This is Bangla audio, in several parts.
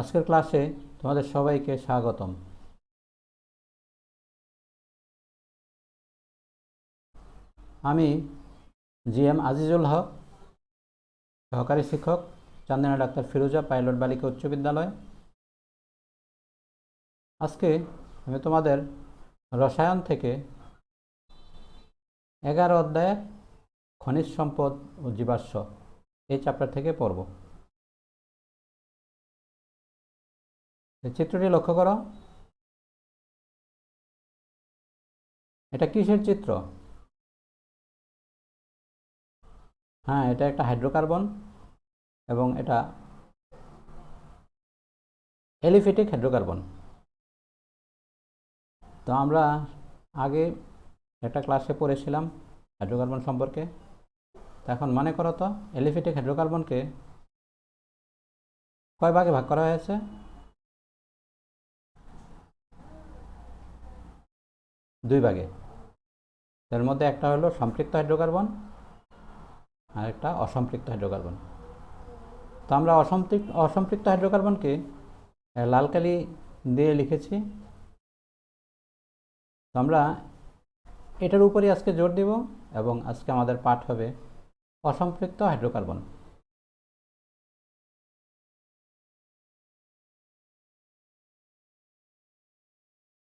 আজকের ক্লাসে তোমাদের সবাইকে স্বাগতম। আমি জি এম আজিজুল হক, সহকারী শিক্ষক, চান্দিনা ডাক্তার ফিরোজা, পাইলট বালিকা উচ্চ বিদ্যালয়। আজকে আমি তোমাদের রসায়ন থেকে এগারো অধ্যায়ে খনিজ সম্পদ ও জীবাশ্ম এই চ্যাপ্টার থেকে পড়ব। চিত্রটি লক্ষ্য করো। এটা কিসের চিত্র? হ্যাঁ এটা একটা হাইড্রোকার্বন এবং এটা এলিফেটিক হাইড্রোকার্বন। তো আমরা আগে একটা ক্লাসে পড়েছিলাম হাইড্রোকার্বন সম্পর্কে। এখন মনে করো তো, এলিফেটিক হাইড্রোকার্বনকে কয় ভাগে ভাগ করা হয়েছে? দুই ভাগে। এর মধ্যে একটা হলো সম্পৃক্ত হাইড্রোকার্বন আর একটা অসম্পৃক্ত হাইড্রোকার্বন। তো আমরা অসম্পৃক্ত অসম্পৃক্ত হাইড্রোকার্বনকে লাল কালি দিয়ে লিখেছি। আমরা এটার উপরই আজকে জোর দেব এবং আজকে আমাদের পাঠ হবে অসম্পৃক্ত হাইড্রোকার্বন।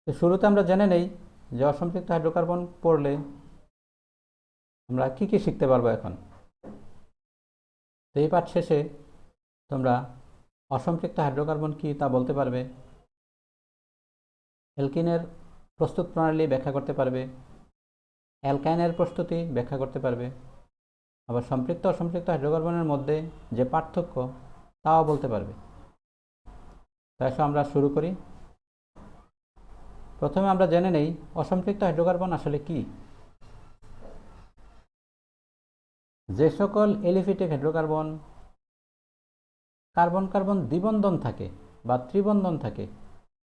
শুরুতে আমরা জেনে নেই যে অসম্পৃক্ত হাইড্রোকার্বন পড়লে আমরা কি কি শিখতে পারব এখন? এই পাঠ শেষে তোমরা অসম্পৃক্ত হাইড্রোকার্বন কি তা বলতে পারবে? অ্যালকিনের প্রস্তুত প্রণালী ব্যাখ্যা করতে পারবে। অ্যালকাইনের প্রস্তুতি ব্যাখ্যা করতে পারবে। আবার সম্পৃক্ত অসম্পৃক্ত হাইড্রোকার্বনের মধ্যে যে পার্থক্য, তাও বলতে পারবে। তাই আমরা শুরু করি। প্রথমে আমরা জেনে নেই, অসম্পৃক্ত হাইড্রোকার্বন আসলে কি? যে সকল এলিফিটিক হাইড্রোকার্বন কার্বন কার্বন দ্বিবন্ধন থাকে বা ত্রিবন্ধন থাকে,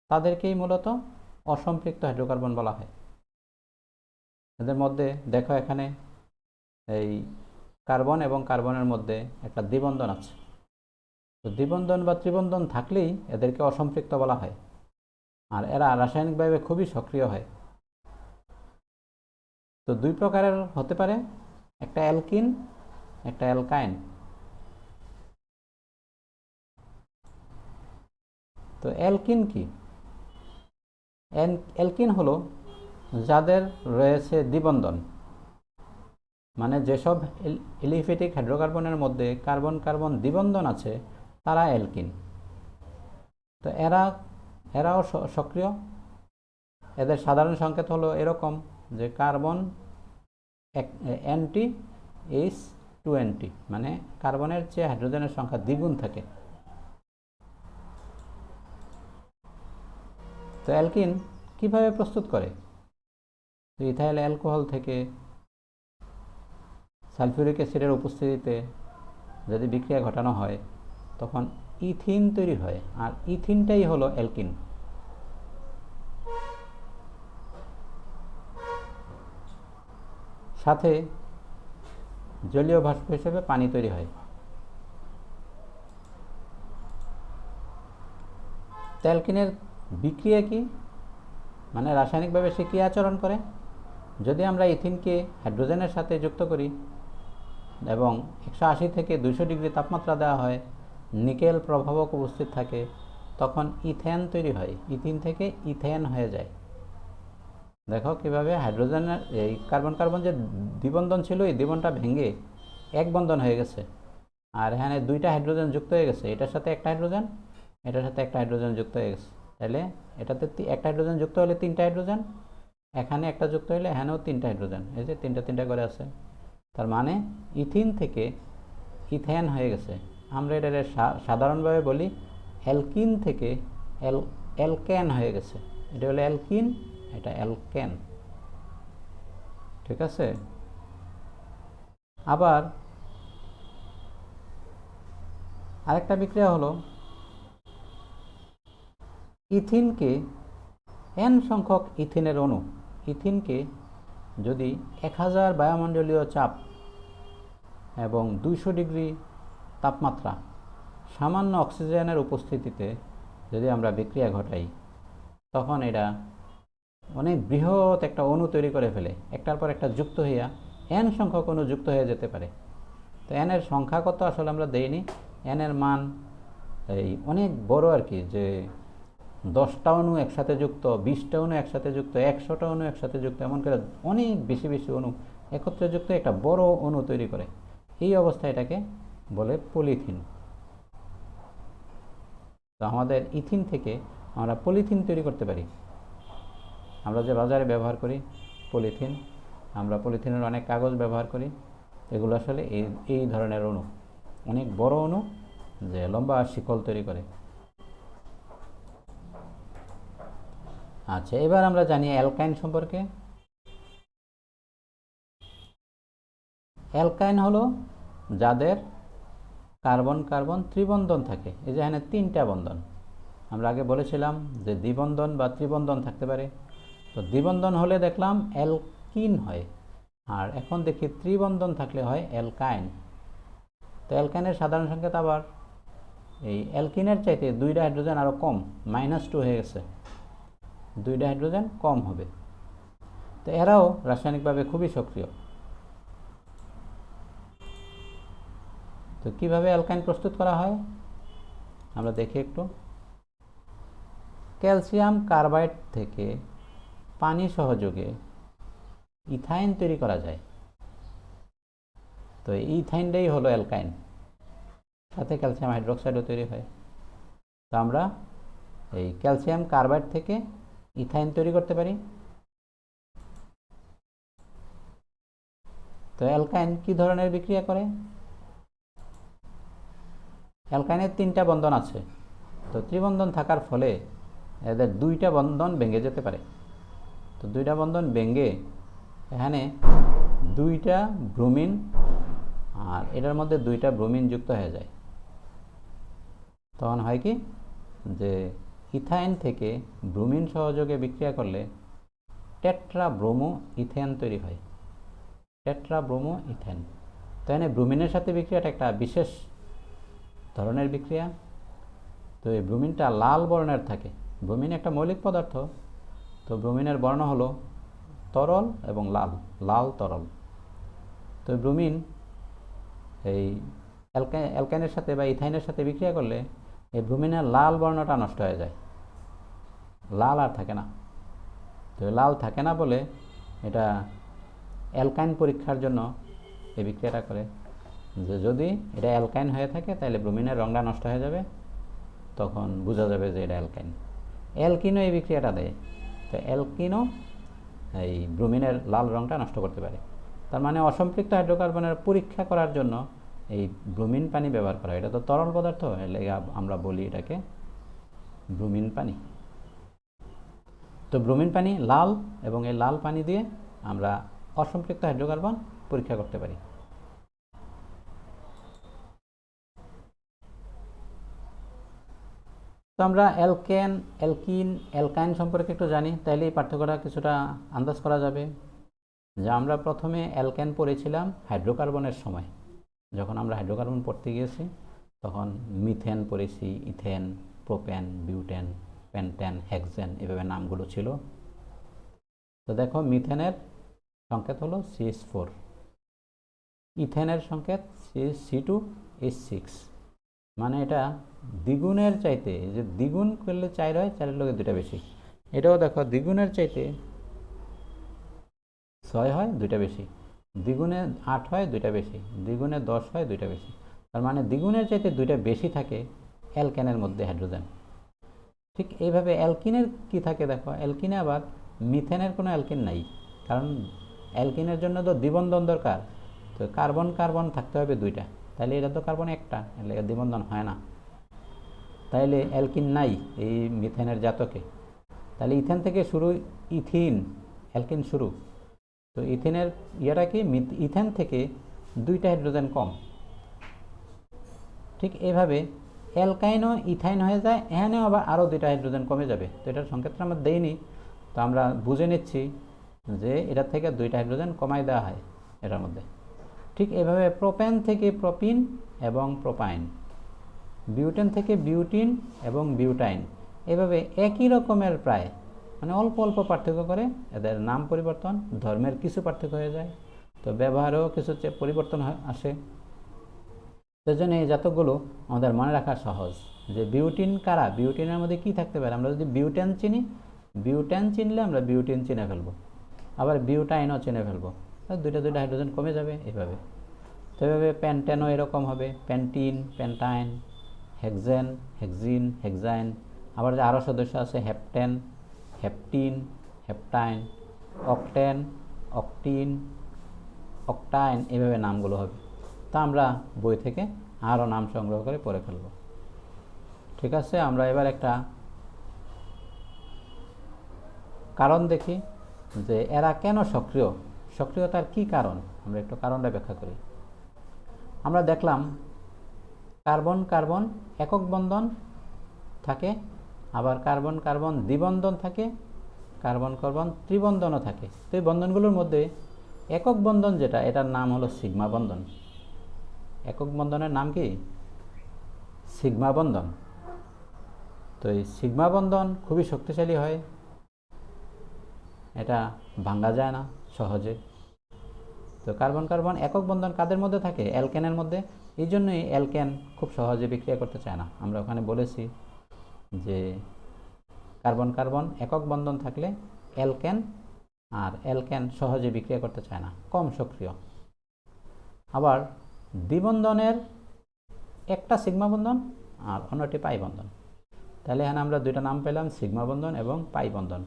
তাদেরকেই মূলত অসম্পৃক্ত হাইড্রোকার্বন বলা হয়। এদের মধ্যে দেখো এখানে, এই কার্বন এবং কার্বনের মধ্যে একটা দ্বিবন্ধন আছে। তো দ্বিবন্ধন বা ত্রিবন্ধন থাকলেই এদেরকে অসম্পৃক্ত বলা হয়। আর এরা রাসায়নিকভাবে খুবই সক্রিয় হয়। তো দুই প্রকারের হতে পারে, একটা অ্যালকিন, একটা অ্যালকাইন। তো অ্যালকিন কি? অ্যালকিন হলো যাদের রয়েছে দ্বিবন্ধন মানে যেসব এলিফেটিক হাইড্রোকার্বনের মধ্যে কার্বন কার্বন দ্বিবন্ধন আছে, তারা অ্যালকিন। তো এরা এরাও সক্রিয়। এদের সাধারণ সংকেত হলো এরকম যে কার্বন অ্যান্টি এইচ টোয়েন্টি মানে কার্বনের চেয়ে হাইড্রোজেনের সংখ্যা দ্বিগুণ থাকে। তো অ্যালকিন কীভাবে প্রস্তুত করে? ইথাইল অ্যালকোহল থেকে সালফিউরিক অ্যাসিডের উপস্থিতিতে যদি বিক্রিয়া ঘটানো হয়, তখন ইথিন তৈরি হয়, আর ইথিনটাই হলো অ্যালকিন। সাথে জলীয় বাষ্প হিসেবে পানি তৈরি হয়। অ্যালকিনের বিক্রিয়া কি? মানে রাসায়নিকভাবে সে কী আচরণ করে? যদি আমরা ইথিনকে হাইড্রোজেনের সাথে যুক্ত করি এবং একশো আশি থেকে দুশো ডিগ্রি তাপমাত্রা দেওয়া হয় নিকেল প্রভাবক উপস্থিত থাকে, তখন ইথেন তৈরি হয়। ইথিন থেকে ইথেন হয়ে যায়। দেখো কীভাবে হাইড্রোজেনের এই কার্বন কার্বন যে দ্বিবন্ধন ছিল, এই দ্বিবন্ধনটা ভেঙে এক বন্ধন হয়ে গেছে। আর এখানে দুইটা হাইড্রোজেন যুক্ত হয়ে গেছে। এটার সাথে একটা হাইড্রোজেন, এটার সাথে একটা হাইড্রোজেন যুক্ত হয়ে গেছে। তাহলে এটাতে একটা হাইড্রোজেন যুক্ত হলে তিনটা হাইড্রোজেন, এখানে একটা যুক্ত হলে এখানেও তিনটা হাইড্রোজেন। এই যে তিনটা তিনটা করে আছে। তার মানে ইথিন থেকে ইথেন হয়ে গেছে। আমরা এটা সাধারণভাবে বলি অ্যালকিন থেকে অ্যাল অ্যালকেন হয়ে গেছে। এটা হলো অ্যালকিন, এটা অ্যালকেন ঠিক আছে? আবার আরেকটা বিক্রিয়া হলো ইথিনকে এন সংখ্যক ইথিনের অণু। ইথিনকে যদি এক হাজার বায়ুমণ্ডলীয় চাপ এবং দুইশো ডিগ্রি তাপমাত্রা। সামান্য অক্সিজেনের উপস্থিতিতে যদি আমরা বিক্রিয়া ঘটাই, তখন এটা অনেক বৃহৎ একটা অণু তৈরি করে ফেলে। একটার পর একটা যুক্ত হইয়া এন সংখ্যক অণু যুক্ত হয়ে যেতে পারে। তো এনের সংখ্যা কত আসলে আমরা দেইনি। এনের মান এই অনেক বড় আর কি, যে দশটা অণু একসাথে যুক্ত, বিশটা অণু একসাথে যুক্ত, একশোটা অণু একসাথে যুক্ত, এমন করে অনেক বেশি বেশি অণু একত্রে যুক্ত একটা বড় অণু তৈরি করে। এই অবস্থায় এটাকে বলে পলিথিন। তো আমাদের ইথিন থেকে আমরা পলিথিন তৈরি করতে পারি। আমরা যে বাজারে ব্যবহার করি পলিথিন, আমরা পলিথিনের অনেক কাগজ ব্যবহার করি। এগুলো আসলে এই এই ধরনের অণু। অনেক বড় অণু যে লম্বা শিকল তৈরি করে। আচ্ছা এবার আমরা জানি অ্যালকাইন সম্পর্কে। অ্যালকাইন হলো যাদের কার্বন কার্বন, ত্রিবন্ধন থাকে। এই যে এখানে তিনটা বন্ধন। আমরা আগে বলেছিলাম যে দ্বিবন্ধন বা ত্রিবন্ধন থাকতে পারে। তো দ্বিবন্ধন হলে দেখলাম অ্যালকিন হয়। আর এখন দেখি ত্রিবন্ধন থাকলে হয় অ্যালকাইন। তো অ্যালকাইনের সাধারণ সংকেত আবার। এই অ্যালকিনের চাইতে দুইটা হাইড্রোজেন আরও কম, মাইনাস টু হয়ে গেছে। দুইটা হাইড্রোজেন কম হবে। তো এরাও রাসায়নিকভাবে খুবই সক্রিয়। তো কীভাবে অ্যালকাইন প্রস্তুত করা হয়? আমরা দেখি একটু। ক্যালসিয়াম কার্বাইড থেকে পানি সহযোগে ইথাইন তৈরি করা যায়। তো ইথাইনটাই হলো অ্যালকাইন। সাথে ক্যালসিয়াম হাইড্রোক্সাইডও তৈরি হয়। তো আমরা এই ক্যালসিয়াম কার্বাইড থেকে ইথাইন তৈরি করতে পারি। তো অ্যালকাইন কি ধরনের বিক্রিয়া করে? অ্যালকাইনের তিনটা বন্ধন আছে। তো ত্রিবন্ধন থাকার ফলে এদের দুইটা বন্ধন ভেঙে যেতে পারে। তো দুইটা বন্ধন ভেঙে এখানে দুইটা ব্রোমিন আর এটার মধ্যে দুইটা ব্রোমিন যুক্ত হয়ে যায়। তখন হয় কি? যে ইথাইন থেকে ব্রোমিন সহযোগে বিক্রিয়া করলে টেট্রা ব্রোমো ইথেন তৈরি হয়। Tetrabromoethane. তো এখানে ব্রোমিনের সাথে বিক্রিয়াটা একটা বিশেষ ধরনের বিক্রিয়া? তো এই ব্রুমিনটা লাল বর্ণের থাকে। ব্রুমিন একটা মৌলিক পদার্থ। তো ব্রুমিনের বর্ণ হলো তরল এবং লাল লাল তরল। তো ব্রুমিন এই অ্যালকা, অ্যালকাইনের সাথে বা ইথাইনের সাথে বিক্রিয়া করলে এই ব্রুমিনের লাল বর্ণটা নষ্ট হয়ে যায়। লাল আর থাকে না। তো লাল থাকে না বলে এটা অ্যালকাইন পরীক্ষার জন্য এই বিক্রিয়াটা করে। যে যদি এটা অ্যালকাইন হয়ে থাকে, তাহলে ব্রোমিনের রঙটা নষ্ট হয়ে যাবে, তখন বোঝা যাবে যে এটা অ্যালকাইন। অ্যালকিনও এই বিক্রিয়াটা দেয়। তো অ্যালকিনও এই ব্রোমিনের লাল রঙটা নষ্ট করতে পারে। তার মানে অসম্পৃক্ত হাইড্রোকার্বনের পরীক্ষা করার জন্য এই ব্রোমিন পানি ব্যবহার করা। এটা তো তরল পদার্থ আমরা বলি এটাকে ব্রোমিন পানি। তো ব্রোমিন পানি লাল, এবং এই লাল পানি দিয়ে আমরা অসম্পৃক্ত হাইড্রোকার্বন পরীক্ষা করতে পারি। তো আমরা অ্যালকেন, অ্যালকিন, অ্যালকাইন সম্পর্কে একটু জানি, তাইলে এই পার্থক্যটা কিছুটা আন্দাজ করা যাবে। যে আমরা প্রথমে অ্যালকেন পড়েছিলাম হাইড্রোকার্বনের সময়। যখন আমরা হাইড্রোকার্বন পড়তে গিয়েছি, তখন মিথেন পড়েছি, ethane propane butane, pentane, hexane এভাবে নামগুলো ছিল। তো দেখো, মিথেনের সংকেত হলো সিএস ফোর। ইথেনের সংকেত সি টু এইচ সিক্স। মানে এটা দ্বিগুণের চাইতে যে দ্বিগুণ করলে চার হয়, চারের লোকে দুটা বেশি। এটাও দেখো, দ্বিগুণের চাইতে ছয় হয়, দুইটা বেশি। দ্বিগুণে আট হয়, দুইটা বেশি। দ্বিগুণে দশ হয়, দুইটা বেশি। তার মানে দ্বিগুণের চাইতে দুইটা বেশি থাকে অ্যালকেনের মধ্যে হাইড্রোজেন। ঠিক এইভাবে অ্যালকিনের কি থাকে দেখো, অ্যালকিনে আবার মিথেনের কোনো অ্যালকিন নাই। কারণ অ্যালকিনের জন্য তো দ্বিবন্ধন দরকার। তো কার্বন কার্বন থাকতে হবে দুইটা। তাহলে এটা তো কার্বন একটা, এর দ্বিবন্ধন হয় না। তাইলে অ্যালকিন নাই এই মিথেনের জাতকে। তাহলে ইথেন থেকে শুরু ইথিন অ্যালকিন শুরু। তো ইথেনের ইয়েটা কি? ইথেন থেকে দুইটা হাইড্রোজেন কম। ঠিক এভাবে অ্যালকাইনও ইথাইন হয়ে যায়, এখানেও আবার আরও দুইটা হাইড্রোজেন কমে যাবে। তো এটার সংকেতটা আমরা দেইনি। তো আমরা বুঝে নিচ্ছি যে এটার থেকে দুইটা হাইড্রোজেন কমাই দেওয়া হয় এটার মধ্যে। ঠিক এভাবে প্রোপেন থেকে প্রোপিন এবং প্রোপাইন, বিউটেন থেকে বিউটিন এবং বিউটাইন, এভাবে একই রকমের প্রায় মানে অল্প অল্প পার্থক্য করে এদের নাম পরিবর্তন, ধর্মের কিছু পার্থক্য হয়ে যায়, তো ব্যবহারেও কিছু পরিবর্তন আসে। সেজন্য এই জাতকগুলো আমাদের মনে রাখা সহজ যে বিউটিন কারা, বিউটিনের মধ্যে কি থাকতে পারে? আমরা যদি বিউটেন চিনি, বিউটেন চিনলে আমরা বিউটিন চিনে ফেলব, আবার বিউটাইনও চিনে ফেলব দুইটা দুইটা হাইড্রোজেন কমে যাবে এইভাবে। তো এভাবে প্যান্টেনও এরকম হবে। Pentene, pentyne, hexane, hexene, hexyne. আবার যে আরও সদস্য আছে, হেপটেন, হেপটিন, হেপটাইন, অকটেন, অকটিন, অকটাইন এভাবে নামগুলো হবে। তা আমরা বই থেকে আরও নাম সংগ্রহ করে পড়ে ফেলব। ঠিক আছে, আমরা এবার একটা কারণ দেখি যে এরা কেন সক্রিয়? সক্রিয়তার কি কারণ? আমরা একটু কারণটা ব্যাখ্যা করি। আমরা দেখলাম কার্বন কার্বন একক বন্ধন থাকে, আবার কার্বন কার্বন দ্বিবন্ধন থাকে, কার্বন কার্বন ত্রিবন্ধনও থাকে। তো এই বন্ধনগুলোর মধ্যে একক বন্ধন যেটা, এটার নাম হলো সিগমা বন্ধন। একক বন্ধনের নাম কি? সিগমা বন্ধন। তো এই সিগমা বন্ধন খুবই শক্তিশালী হয়। এটা ভাঙ্গা যায় না, সহজে। তো কার্বন কার্বন একক বন্ধন কাদের মধ্যে থাকে? অ্যালকেনের মধ্যে। এই জন্যই অ্যালকেন খুব সহজে বিক্রিয়া করতে চায় না। আমরা ওখানে বলেছি যে কার্বন কার্বন একক বন্ধন থাকলে অ্যালকেন আর অ্যালকেন সহজে বিক্রিয়া করতে চায় না। কম সক্রিয়। আবার দ্বিবন্ধনের একটা সিগমা বন্ধন আর অন্যটি পাই বন্ধন। তাহলে এখানে আমরা দুইটা নাম পেলাম, সিগমা বন্ধন এবং পাই বন্ধন।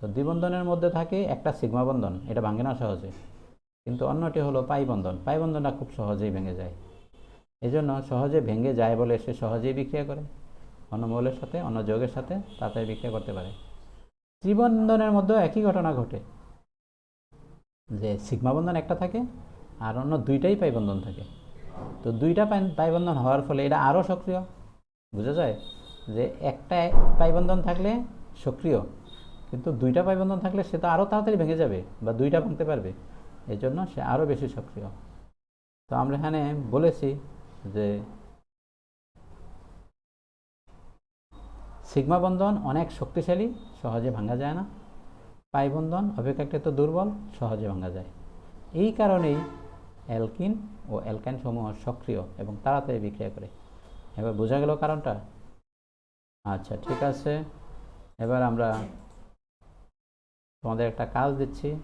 তো দ্বিবন্ধনের মধ্যে থাকে একটা সিগমা বন্ধন। এটা ভাঙে না সহজে। কিন্তু অন্যটি হলো পাই বন্ধন পাই বন্ধনটা খুব সহজেই ভেঙে যায়। এই জন্য সহজে ভেঙে যায় বলে সে সহজেই বিক্রিয়া করে। অন্য মৌলের সাথে, অন্য যৌগের সাথে তাড়াতাড়ি বিক্রিয়া করতে পারে। ত্রিবন্ধনের মধ্যেও একই ঘটনা ঘটে। যে সিগমা বন্ধন একটা থাকে আর অন্য দুইটাই পাই বন্ধন থাকে। তো দুইটা পাই পাই বন্ধন হওয়ার ফলে এটা আরও সক্রিয়। বোঝা যায়? যে একটা পাই বন্ধন থাকলে সক্রিয়, কিন্তু দুইটা পাই বন্ধন থাকলে সে তো আরও তাড়াতাড়ি ভেঙে যাবে বা দুইটা ভাঙতে পারবে। এই জন্য সে আরও বেশি সক্রিয়। তো আমরা এখানে বলেছি যে সিগমা বন্ধন অনেক শক্তিশালী, সহজে ভাঙা যায় না। পাই বন্ধন অপেক্ষাকৃত দুর্বল, সহজে ভাঙা যায়। এই কারণেই অ্যালকিন ও অ্যালকাইন সমূহ সক্রিয় এবং তাড়াতাড়ি বিক্রিয়া করে। এবার বোঝা গেল কারণটা? আচ্ছা ঠিক আছে। এবার আমরা তোমাদের একটা কাজ দিচ্ছি।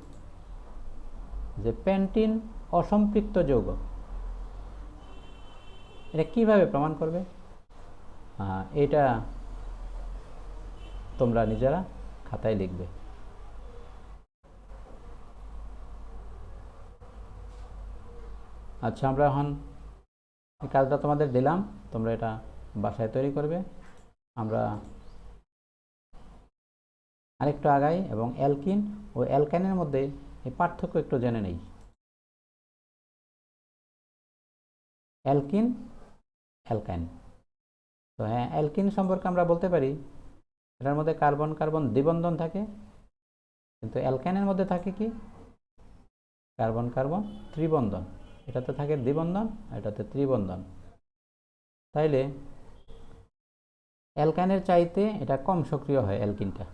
যে পেন্টিন অসম্পৃক্ত যৌগ। এটা কীভাবে প্রমাণ করবে? এটা তোমরা নিজেরা খাতায় লিখবে। আচ্ছা আমরা এখন এই কাজটা তোমাদের দিলাম। তোমরা এটা বাসায় তৈরি করবে। আমরা আরেকটু আগাই এবং অ্যালকিন ও অ্যালকাইনের মধ্যে এই পার্থক্য একটু জেনে নেই। Alkene, alkyne. তো হ্যাঁ অ্যালকিন সম্পর্কে আমরা বলতে পারি, এটার মধ্যে কার্বন কার্বন দ্বিবন্ধন থাকে, কিন্তু অ্যালকাইনের মধ্যে থাকে কি? কার্বন কার্বন ত্রিবন্ধন। এটাতে থাকে দ্বিবন্ধন এটাতে ত্রিবন্ধন। তাইলে অ্যালকাইনের চাইতে এটা কম সক্রিয় হয় অ্যালকিনটা।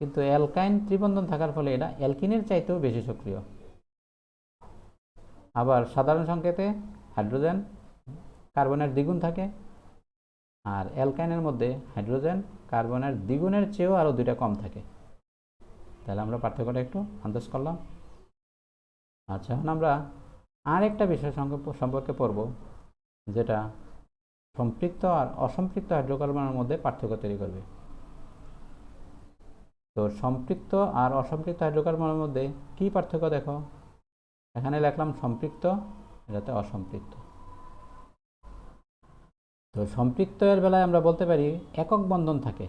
কিন্তু অ্যালকাইন ত্রিবন্ধন থাকার ফলে এটা অ্যালকিনের চাইতেও বেশি সক্রিয়। আবার সাধারণ সংকেতে হাইড্রোজেন, কার্বনের দ্বিগুণ থাকে আর অ্যালকাইনের মধ্যে হাইড্রোজেন, কার্বনের দ্বিগুণের চেয়েও আরও দুইটা কম থাকে। তাহলে আমরা পার্থক্যটা একটু আন্দাজ করলাম। আচ্ছা এখন আমরা আর একটা বিষয় সম্পর্কে পড়ব, যেটা সম্পৃক্ত আর অসম্পৃক্ত হাইড্রোকার্বনের মধ্যে পার্থক্য তৈরি করবে। তো সম্পৃক্ত আর অসম্পৃক্ত হাইড্রোকার্বনের মধ্যে কি পার্থক্য দেখো? এখানে লিখলাম সম্পৃক্ত, এটাতে অসম্পৃক্ত। তো সম্পৃক্ত এর বেলায় আমরা বলতে পারি একক বন্ধন থাকে।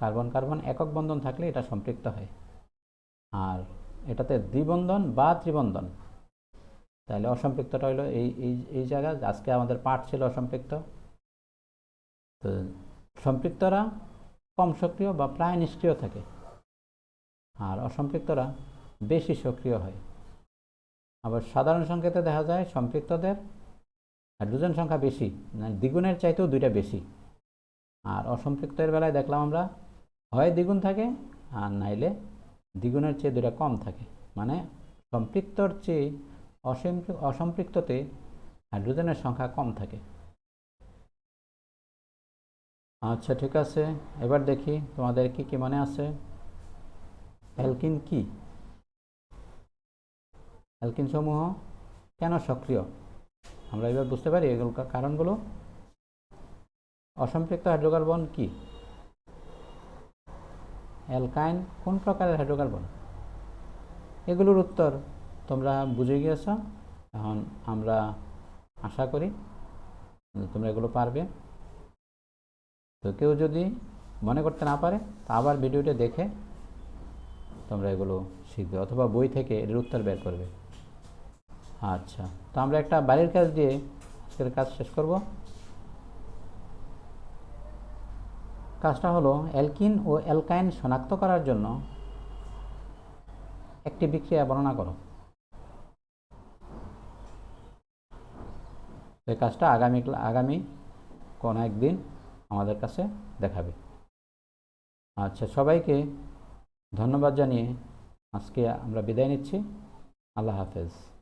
কার্বন কার্বন একক বন্ধন থাকলে এটা সম্পৃক্ত হয়। আর এটাতে দ্বিবন্ধন বা ত্রিবন্ধন। তাহলে অসম্পৃক্তটা হলো এই এই এই জায়গা। আজকে আমাদের পাঠ ছিল অসম্পৃক্ত। তো সম্পৃক্তরা কম সক্রিয় বা প্রায় নিষ্ক্রিয় থাকে। আর অসম্পৃক্তরা বেশি সক্রিয় হয়। আবার সাধারণ সংকেতে দেখা যায় সম্পৃক্তদের হাইড্রোজেন সংখ্যা বেশি দ্বিগুণের চাইতেও দুইটা বেশি। আর অসম্পৃক্তের বেলায় দেখলাম আমরা হয় দ্বিগুণ থাকে আর নাইলে দ্বিগুণের চেয়ে দুটা কম থাকে। মানে সম্পৃক্তর চেয়ে অসম্পৃ- অসম্পৃক্ততে হাইড্রোজেনের সংখ্যা কম থাকে। আচ্ছা ঠিক আছে। এবার দেখি তোমাদের কি কি মনে আছে। অ্যালকিন কি? অ্যালকিন সমূহ কেন সক্রিয়? আমরা এবার বুঝতে পারি এগুলো কারণগুলো। অসম্পৃক্ত হাইড্রোকার্বন কি? অ্যালকাইন কোন প্রকারের হাইড্রোকার্বন? এগুলোর উত্তর তোমরা বুঝে গিয়েছ। এখন আমরা আশা করি তোমরা এগুলো পারবে। তো কেউ যদি মনে করতে না পারে, তা আবার ভিডিওটা দেখে তোমরা এগুলো শিখবে অথবা বই থেকে এর উত্তর বের করবে। আচ্ছা তো আমরা একটা বাড়ির কাজ দিয়ে আজকের কাজ শেষ করব। কাজটা হলো অ্যালকিন ও অ্যালকাইন শনাক্ত করার জন্য একটি বিক্রিয়া বর্ণনা করো। এই কাজটা আগামী আগামী কোনো একদিন আমাদের কাছে দেখাবে। আচ্ছা সবাইকে ধন্যবাদ জানিয়ে আজকে আমরা বিদায় নিচ্ছি। আল্লাহ হাফেজ।